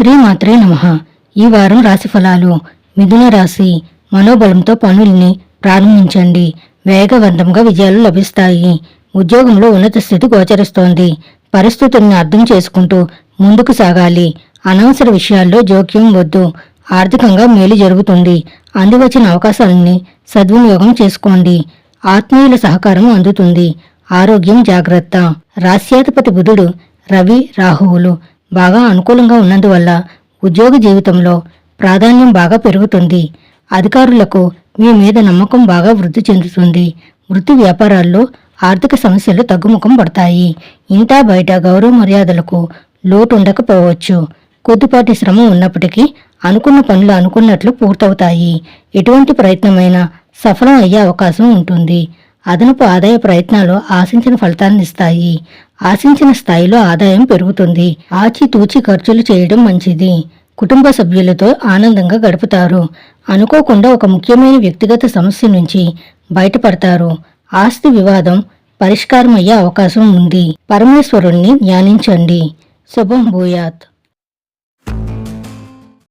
శ్రీమాత్రే నమ. ఈ వారం రాశి ఫలాలు. మిథున రాశి మనోబలంతో పనుల్ని ప్రారంభించండి. వేగవంతంగా విజయాలు లభిస్తాయి. ఉద్యోగంలో ఉన్నత స్థితి గోచరిస్తోంది. పరిస్థితుల్ని అర్థం చేసుకుంటూ ముందుకు సాగాలి. అనవసర విషయాల్లో జోక్యం వద్దు. ఆర్థికంగా మేలు జరుగుతుంది. అందివచ్చిన అవకాశాలని సద్వినియోగం చేసుకోండి. ఆత్మీయుల సహకారం అందుతుంది. ఆరోగ్యం జాగ్రత్త. రాశ్యాధిపతి బుధుడు రవి రాహువులు బాగా అనుకూలంగా ఉన్నందువల్ల ఉద్యోగ జీవితంలో ప్రాధాన్యం బాగా పెరుగుతుంది. అధికారులకు మీ మీద నమ్మకం బాగా వృద్ధి చెందుతుంది. వృత్తి వ్యాపారాల్లో ఆర్థిక సమస్యలు తగ్గుముఖం పడతాయి. ఇంటా బయట గౌరవ మర్యాదలకు లోటు ఉండకపోవచ్చు కొద్దిపాటి శ్రమ ఉన్నప్పటికీ అనుకున్న పనులు అనుకున్నట్లు పూర్తవుతాయి. ఎటువంటి ప్రయత్నమైనా సఫలం అయ్యే అవకాశం ఉంటుంది. అదనపు ఆదాయ ప్రయత్నాలు ఆశించిన ఫలితాన్నిస్తాయి ఆశించిన స్థాయిలో ఆదాయం పెరుగుతుంది. ఆచితూచి ఖర్చులు చేయడం మంచిది. కుటుంబ సభ్యులతో ఆనందంగా గడుపుతారు. అనుకోకుండా ఒక ముఖ్యమైన వ్యక్తిగత సమస్య నుంచి బయటపడతారు. ఆస్తి వివాదం పరిష్కారమయ్యే అవకాశం ఉంది. పరమేశ్వరుణ్ణి ధ్యానించండి. శుభం భూయాత్.